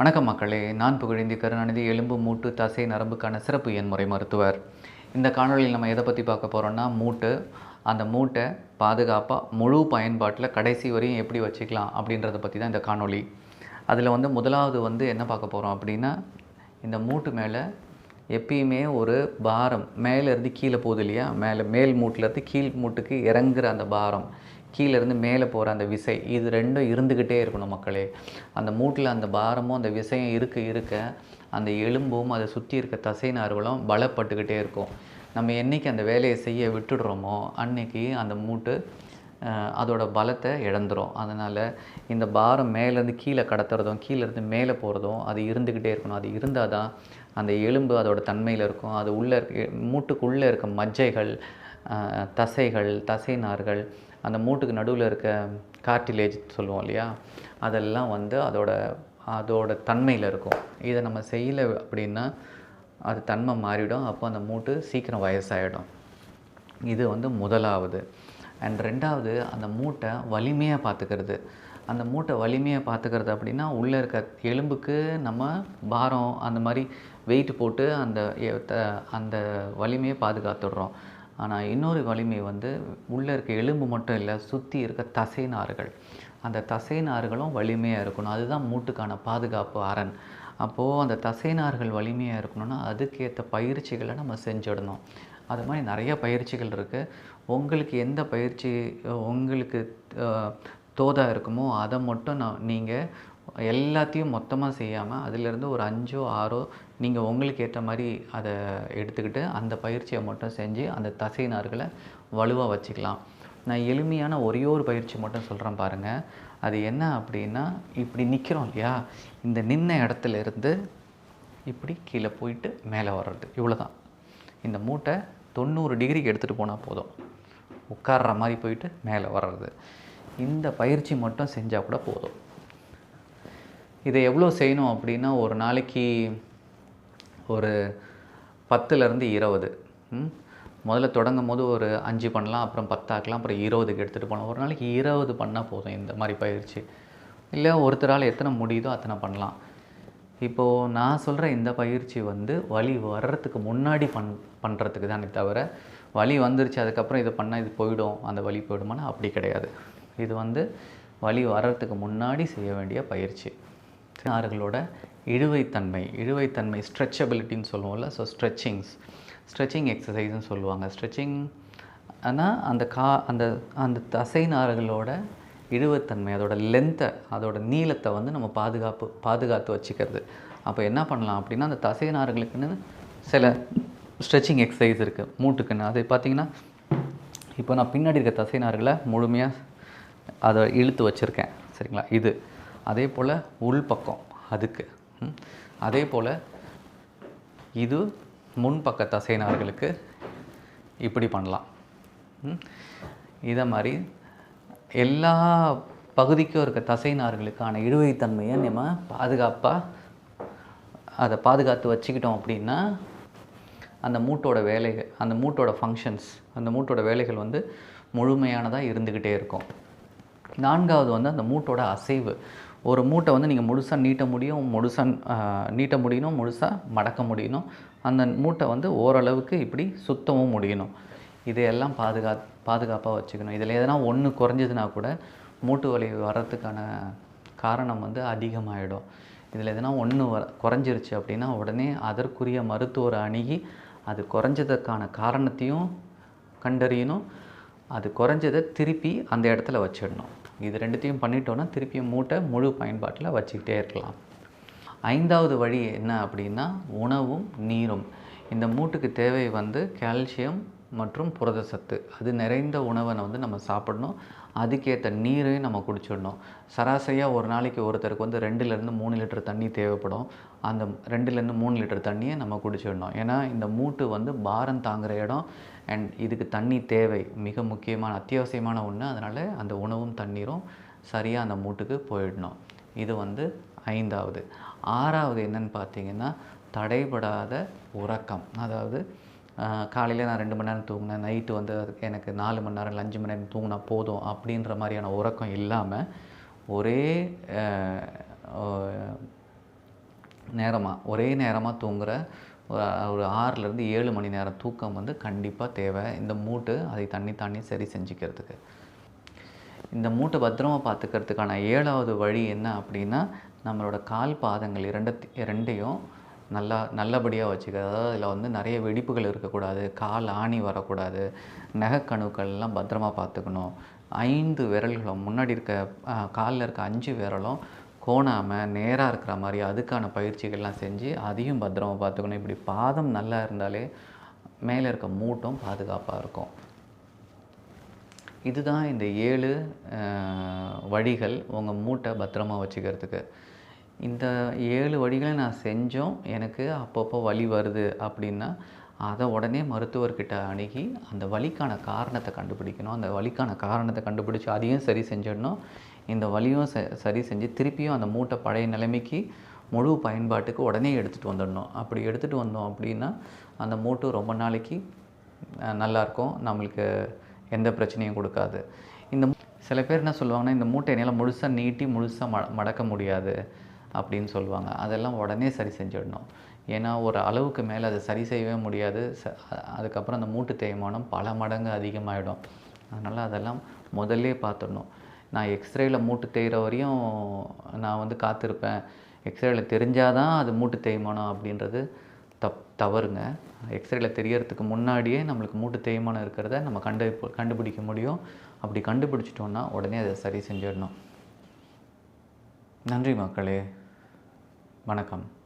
வணக்கம் மக்களே. நான் புகழேந்தி கருணாநிதி எலும்பு மூட்டு தசை நரம்புக்கான சிறப்பு எண்முறை மருத்துவர். இந்த காணொளியில் நம்ம எதை பற்றி பார்க்க போகிறோம்னா மூட்டு. அந்த மூட்டை பாதுகாப்பாக முழு பயன்பாட்டில் கடைசி வரையும் எப்படி வச்சுக்கலாம் அப்படின்றத பற்றி தான் இந்த காணொளி. அதில் வந்து முதலாவது வந்து என்ன பார்க்க போகிறோம் அப்படின்னா இந்த மூட்டு மேலே எப்பயுமே ஒரு பாரம். மேலேருந்து கீழே போகுது இல்லையா? மேலே மேல் மூட்டிலேருந்து கீழ் மூட்டுக்கு இறங்குற அந்த பாரம். கீழேருந்து மேலே போகிற அந்த விசை இது ரெண்டும் இருந்துக்கிட்டே இருக்கணும் மக்களே. அந்த மூட்டில் அந்த பாரமும் அந்த விசையும் இருக்க இருக்க அந்த எலும்பும் அதை சுற்றி இருக்க தசை நார்களும் பலப்பட்டுக்கிட்டே இருக்கும். நம்ம என்றைக்கு அந்த வேலையை செய்ய விட்டுடுறோமோ அன்னைக்கு அந்த மூட்டு அதோட பலத்தை இழந்துரும். அதனால் இந்த பாரம் மேலேருந்து கீழே கடத்துறதும் கீழேருந்து மேலே போகிறதும் அது இருந்துக்கிட்டே இருக்கணும். அது இருந்தால் தான் அந்த எலும்பு அதோட தன்மையில் இருக்கும். அது உள்ளே இருக்க மூட்டுக்குள்ளே இருக்க மஜ்ஜைகள் தசைகள் தசை நார்கள் அந்த மூட்டுக்கு நடுவில் இருக்க கார்டிலேஜ் சொல்லுவோம் இல்லையா? அதெல்லாம் வந்து அதோட அதோட தன்மையில் இருக்கும். இதை நம்ம செய்யலை அப்படின்னா அது தன்மை மாறிடும். அப்போ அந்த மூட்டு சீக்கிரம் வயசாகிடும் இது வந்து முதலாவது. அண்ட் ரெண்டாவது அந்த மூட்டை வலிமையாக பார்த்துக்கிறது. அந்த மூட்டை வலிமையாக பார்த்துக்கிறது அப்படின்னா உள்ளே இருக்க எலும்புக்கு நம்ம பாரம் அந்த மாதிரி வெயிட் போட்டு அந்த த- அந்த வலிமையை பாதுகாத்துடுறோம். ஆனால் இன்னொரு வலிமை வந்து உள்ளே இருக்க எலும்பு மட்டும் இல்லை சுற்றி இருக்க தசை நார்கள் அந்த தசை நார்களும் வலிமையாக இருக்கணும். அதுதான் மூட்டுக்கான பாதுகாப்பு அரண். அப்போது அந்த தசை நார்கள் வலிமையாக இருக்கணும்னா அதுக்கேற்ற பயிற்சிகளை நம்ம செஞ்சிடணும். அது மாதிரி நிறைய பயிற்சிகள் இருக்குது உங்களுக்கு எந்த பயிற்சி உங்களுக்கு தோதாக தோதா இருக்குமோ அதை மட்டும் நான் நீங்கள் எல்லாத்தையும் மொத்தமாக செய்யாமல் அதிலிருந்து ஒரு அஞ்சோ ஆறோ நீங்கள் உங்களுக்கு ஏற்ற மாதிரி அதை எடுத்துக்கிட்டு அந்த பயிற்சியை மட்டும் செஞ்சு அந்த தசை நார்களை வலுவாக வச்சுக்கலாம். நான் எளிமையான ஒரே ஒரு பயிற்சி மட்டும் சொல்கிறேன் பாருங்கள் அது என்ன அப்படின்னா இப்படி நிற்கிறோம் இல்லையா? இந்த நின்ன இடத்துல இருந்து இப்படி கீழே போயிட்டு மேலே வர்றது. இவ்வளோ தான் இந்த மூட்டை தொண்ணூறு டிகிரிக்கு எடுத்துகிட்டு போனால் போதும். உட்கார்ற மாதிரி போயிட்டு மேலே வர்றது. இந்த பயிற்சி மட்டும் செஞ்சால் கூட போதும். இதை எவ்வளோ செய்யணும் அப்படின்னா ஒரு நாளைக்கு ஒரு பத்துலேருந்து இருபது. முதல்ல தொடங்கும் போது ஒரு அஞ்சு பண்ணலாம் அப்புறம் பத்தாக்கலாம் அப்புறம் இருபதுக்கு எடுத்துகிட்டு போகலாம் ஒரு நாளைக்கு இருபது பண்ணால் போதும் இந்த மாதிரி பயிற்சி. இல்லை ஒருத்தரால் எத்தனை முடியுதோ அத்தனை பண்ணலாம். இப்போது நான் சொல்கிற இந்த பயிற்சி வந்து வலி வர்றதுக்கு முன்னாடி பண் பண்ணுறதுக்கு தானே தவிர வலி வந்துருச்சு அதுக்கப்புறம் இதை பண்ணால் இது போயிடும் அந்த வலி போயிடுமானா அப்படி கிடையாது. இது வந்து வலி வர்றதுக்கு முன்னாடி செய்ய வேண்டிய பயிற்சி. ஆறுகளோட இழுவைத்தன்மை இழுவைத்தன்மை ஸ்ட்ரெச்சபிலிட்டின்னு சொல்லுவோம்ல ஸோ ஸ்ட்ரெச்சிங்ஸ் ஸ்ட்ரெச்சிங் எக்ஸசைஸ்ன்னு சொல்லுவாங்க. ஸ்ட்ரெச்சிங் ஆனால் அந்த கா அந்த அந்த தசை நார்களோட இழுவத்தன்மை அதோட லென்த்தை அதோட நீளத்தை வந்து நம்ம பாதுகாப்பு பாதுகாத்து வச்சுக்கிறது. அப்போ என்ன பண்ணலாம் அப்படின்னா அந்த தசைநார்களுக்குன்னு சில ஸ்ட்ரெச்சிங் எக்ஸசைஸ் இருக்குது மூட்டுக்குன்னு. அது பார்த்தீங்கன்னா இப்போ நான் பின்னாடி இருக்க தசை நார்களை முழுமையாக அதை இழுத்து வச்சுருக்கேன். சரிங்களா? இது. அதே போல் உள்பக்கம் அதுக்கு. அதே போல் இது முன்பக்க தசை நார்களுக்கு இப்படி பண்ணலாம். இதை மாதிரி எல்லா பகுதிக்கும் இருக்க தசை நார்களுக்கான இழுவைத்தன்மையை நம்ம பாதுகாப்பாக அதை பாதுகாத்து வச்சுக்கிட்டோம் அப்படின்னா அந்த மூட்டோட வேலைகள் அந்த மூட்டோட ஃபங்க்ஷன்ஸ் அந்த மூட்டோட வேலைகள் வந்து முழுமையானதாக இருந்துக்கிட்டே இருக்கும். நான்காவது வந்து அந்த மூட்டோட அசைவு. ஒரு மூட்டை வந்து நீங்கள் முழுசாக நீட்ட முடியும் முழுசாக நீட்ட முடியணும் முழுசாக மடக்க முடியணும். அந்த மூட்டை வந்து ஓரளவுக்கு இப்படி சுத்தவும் முடியணும். இதையெல்லாம் பாதுகா பாதுகாப்பாக வச்சுக்கணும். இதில் எதனா ஒன்று குறைஞ்சதுன்னா கூட மூட்டு வலி வர்றதுக்கான காரணம் வந்து அதிகமாகிடும் இதில் எதனா ஒன்று வர குறைஞ்சிருச்சு அப்படின்னா உடனே அதற்குரிய மருத்துவரை அணுகி அது குறைஞ்சதுக்கான காரணத்தையும் கண்டறியணும். அது குறைஞ்சதை திருப்பி அந்த இடத்துல வச்சிடணும். இது ரெண்டுத்தையும் பண்ணிட்டோன்னா திருப்பியும் மூட்டை முழு பயன்பாட்டில் வச்சுக்கிட்டே இருக்கலாம். ஐந்தாவது வழி என்ன அப்படின்னா உணவும் நீரும். இந்த மூட்டுக்கு தேவை வந்து கால்சியம் மற்றும் புரத சத்து. அது நிறைந்த உணவை வந்து நம்ம சாப்பிடணும். அதுக்கேற்ற நீரையும் நம்ம குடிச்சிடணும். சராசரியாக ஒரு நாளைக்கு ஒருத்தருக்கு வந்து ரெண்டுலேருந்து மூணு லிட்டர் தண்ணி தேவைப்படும். அந்த ரெண்டுலேருந்து மூணு லிட்டர் தண்ணியை நம்ம குடிச்சிடணும். ஏன்னா இந்த மூட்டு வந்து பாரம் தாங்குகிற இடம். அண்ட் இதுக்கு தண்ணி தேவை. மிக முக்கியமான அத்தியாவசியமான ஒன்று அதனால் அந்த உணவும் தண்ணீரும் சரியாக அந்த மூட்டுக்கு போயிடணும். இது வந்து ஐந்தாவது. ஆறாவது என்னன்னு பார்த்தீங்கன்னா தடைபடாத உறக்கம். அதாவது காலையில் நான் ரெண்டு மணி நேரம் தூங்கினேன். நைட்டு வந்து அதுக்கு எனக்கு நாலு மணி நேரம் அஞ்சு மணி நேரம் தூங்கினா போதும் அப்படின்ற மாதிரியான உறக்கம் இல்லாமல் ஒரே நேரமாக ஒரே நேரமாக தூங்குகிற ஒரு ஒரு ஆறுலேருந்து ஏழு மணி நேரம் தூக்கம் வந்து கண்டிப்பாக தேவை. இந்த மூட்டு அதை தண்ணி தாண்டி சரி செஞ்சுக்கிறதுக்கு. இந்த மூட்டை பத்திரமா பார்த்துக்கிறதுக்கான ஏழாவது வழி என்ன அப்படின்னா நம்மளோட கால் பாதங்கள் இரண்டு ரெண்டையும் நல்லா நல்லபடியாக வச்சுக்க. அதாவது அதில் வந்து நிறைய வெடிப்புகள் இருக்கக்கூடாது கால் ஆணி வரக்கூடாது நகைக்கணுக்கள்லாம் பத்திரமா பார்த்துக்கணும். ஐந்து விரல்களும் முன்னாடி இருக்க காலில் இருக்க அஞ்சு விரலும் கோணாமல் நேராக இருக்கிற மாதிரி அதுக்கான பயிற்சிகள்லாம் செஞ்சு அதையும் பத்திரமாக பார்த்துக்கணும். இப்படி பாதம் நல்லா இருந்தாலே மேலே இருக்க மூட்டும் பாதுகாப்பாக இருக்கும். இதுதான் இந்த ஏழு வழிகள் உங்கள் மூட்டை பத்திரமா வச்சுக்கிறதுக்கு. இந்த ஏழு வழிகளை நான் செஞ்சோம். எனக்கு அப்பப்போ வலி வருது அப்படின்னா அதை உடனே மருத்துவர்கிட்ட அணுகி அந்த வலிக்கான காரணத்தை கண்டுபிடிக்கணும். அந்த வலிக்கான காரணத்தை கண்டுபிடிச்சி அதையும் சரி செஞ்சிடணும். இந்த வலியும் ச சரி செஞ்சு திருப்பியும் அந்த மூட்டை பழைய நிலைமைக்கு முழு பயன்பாட்டுக்கு உடனே எடுத்துகிட்டு வந்துடணும். அப்படி எடுத்துகிட்டு வந்தோம் அப்படின்னா அந்த மூட்டு ரொம்ப நாளைக்கு நல்லாயிருக்கும் நம்மளுக்கு எந்த பிரச்சனையும் கொடுக்காது. இந்த சில பேர் என்ன சொல்லுவாங்கன்னா இந்த மூட்டை என்னால் முழுசாக நீட்டி முழுசாக ம மடக்க முடியாது. அப்படின்னு சொல்லுவாங்க. அதெல்லாம் உடனே சரி செஞ்சிடணும். ஏன்னா ஒரு அளவுக்கு மேலே அதை சரி செய்யவே முடியாது. ச அதுக்கப்புறம் அந்த மூட்டு தேய்மானம் பல மடங்கு அதிகமாகிடும் அதனால் அதெல்லாம் முதல்லே பார்த்துடணும். நான் எக்ஸ்ரேயில் மூட்டு தேய்கிற வரையும் நான் வந்து காத்திருப்பேன். எக்ஸ்ரேயில் தெரிஞ்சால் தான் அது மூட்டு தேய்மானம் அப்படின்றது தப் தவறுங்க. எக்ஸ்ரேயில் தெரியறதுக்கு முன்னாடியே நம்மளுக்கு மூட்டு தேய்மானம் இருக்கிறத நம்ம கண்டு கண்டுபிடிக்க முடியும். அப்படி கண்டுபிடிச்சிட்டோன்னா உடனே அதை சரி செஞ்சிடணும். நன்றி மக்களே. வணக்கம்.